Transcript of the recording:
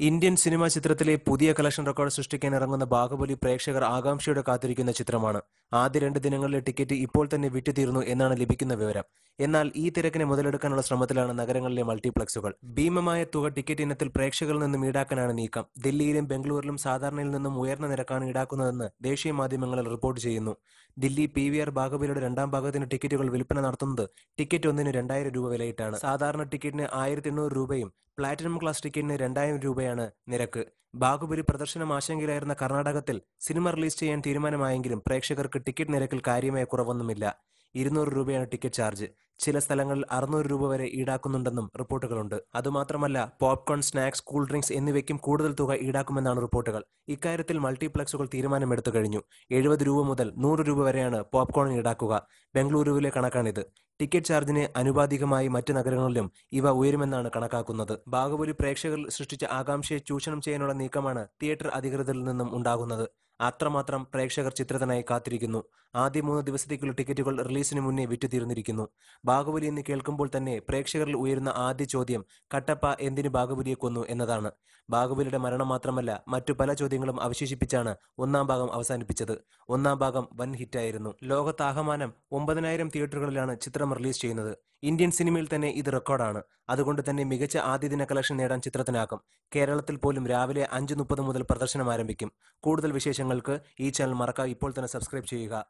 Indian cinema ചിത്രത്തിലെ പുതിയ collection record സൃഷ്ടിക്കാൻ ഇറങ്ങുന്ന ബാഹുബലി പ്രേക്ഷകർ ആകാംക്ഷയോടെ കാത്തിരിക്കുന്ന ചിത്രമാണ്. ആദ്യ രണ്ട് ദിനങ്ങളിലെ ടിക്കറ്റ് ഇപ്പോൾ തന്നെ വിറ്റുതീർന്നു എന്നാണ് ലഭിക്കുന്ന വിവരം. എന്നാൽ ഈ തിരക്കിനെ മുതലെടുക്കാനുള്ള ശ്രമത്തിലാണ് നഗരങ്ങളിലെ മൾട്ടിപ്ലക്സുകൾ. ഭീമമായ തുക ടിക്കറ്റ് ഇനത്തിൽ പ്രേക്ഷകരിൽ നിന്നും ഈടാക്കാനാണ് നീക്കം. ദില്ലിയിലും ബംഗളൂരിലും സാധാരണയിൽ നിന്നും ഉയർന്ന നിരക്കാണ് ഈടാക്കുന്നതെന്ന് ദേശീയ മാധ്യമങ്ങളിൽ റിപ്പോർട്ട് ചെയ്യുന്നു. ദില്ലി പി വി ആർ ബാഗബിലയുടെ രണ്ടാം ഭാഗത്തിന് ടിക്കറ്റുകൾ വിൽപ്പന നടത്തുന്നത് ടിക്കറ്റ് ഒന്നിന് രണ്ടായിരം രൂപ വിലയിട്ടാണ്. സാധാരണ ടിക്കറ്റിന് ആയിരത്തി എണ്ണൂറ് രൂപയും പ്ലാറ്റിനം ക്ലാസ് ടിക്കറ്റിന് രണ്ടായിരം രൂപയാണ് നിരക്ക്. ബാഹുബലി പ്രദർശനം ആശങ്കയിലായിരുന്ന കർണാടകത്തിൽ സിനിമ റിലീസ് ചെയ്യാൻ തീരുമാനമായെങ്കിലും പ്രേക്ഷകർക്ക് ടിക്കറ്റ് നിരക്കിൽ കാര്യമായ കുറവൊന്നുമില്ല. ഇരുന്നൂറ് രൂപയാണ് ടിക്കറ്റ് ചാർജ്. ചില സ്ഥലങ്ങളിൽ അറുന്നൂറ് രൂപ വരെ ഈടാക്കുന്നുണ്ടെന്നും റിപ്പോർട്ടുകളുണ്ട്. അതുമാത്രമല്ല പോപ്കോൺ സ്നാക്സ് കൂൾ ഡ്രിങ്ക്സ് എന്നിവയ്ക്കും കൂടുതൽ തുക ഈടാക്കുമെന്നാണ് റിപ്പോർട്ടുകൾ. ഇക്കാര്യത്തിൽ മൾട്ടിപ്ലക്സുകൾ തീരുമാനമെടുത്തു കഴിഞ്ഞു. എഴുപത് രൂപ മുതൽ നൂറ് രൂപ വരെയാണ് പോപ്കോൺ ഈടാക്കുക. ബംഗളൂരുവിലെ കണക്കാണിത്. ടിക്കറ്റ് ചാർജിന് അനുപാതികമായി മറ്റ് നഗരങ്ങളിലും ഇവ ഉയരുമെന്നാണ് കണക്കാക്കുന്നത്. ബാഹുബലി പ്രേക്ഷകരിൽ സൃഷ്ടിച്ച ആകാംക്ഷയെ ചൂഷണം ചെയ്യാനുള്ള നീക്കമാണ് തിയേറ്റർ അധികൃതരിൽ നിന്നും ഉണ്ടാകുന്നത്. അത്രമാത്രം പ്രേക്ഷകർ ചിത്രത്തിനായി കാത്തിരിക്കുന്നു. ആദ്യ മൂന്ന് ദിവസത്തേക്കുള്ള ടിക്കറ്റുകൾ റിലീസിന് മുന്നേ വിറ്റുതീർന്നിരിക്കുന്നു. ബാഹുബലി എന്ന് കേൾക്കുമ്പോൾ തന്നെ പ്രേക്ഷകരിൽ ഉയരുന്ന ആദ്യ ചോദ്യം കട്ടപ്പ എന്തിന് ബാഹുബലിയെ കൊന്നു? എന്നതാണ്. ബാഹുബലിയുടെ മരണം മാത്രമല്ല മറ്റു പല ചോദ്യങ്ങളും അവശേഷിപ്പിച്ചാണ് ഒന്നാം ഭാഗം അവസാനിപ്പിച്ചത്. ഒന്നാം ഭാഗം വൻ ഹിറ്റായിരുന്നു. ലോകത്താഹമാനം ഒമ്പതിനായിരം തിയേറ്ററുകളിലാണ് ചിത്രം റിലീസ് ചെയ്യുന്നത്. ഇന്ത്യൻ സിനിമയിൽ തന്നെ ഇത് റെക്കോർഡാണ്. അതുകൊണ്ട് തന്നെ മികച്ച ആദ്യ ദിന കളക്ഷൻ നേടാൻ ചിത്രത്തിനാകും. കേരളത്തിൽ പോലും രാവിലെ അഞ്ച് മുപ്പത് മുതൽ പ്രദർശനം ആരംഭിക്കും. കൂടുതൽ വിശേഷങ്ങൾക്ക് ഈ ചാനൽ മറക്കാം ഇപ്പോൾ തന്നെ സബ്സ്ക്രൈബ് ചെയ്യുക.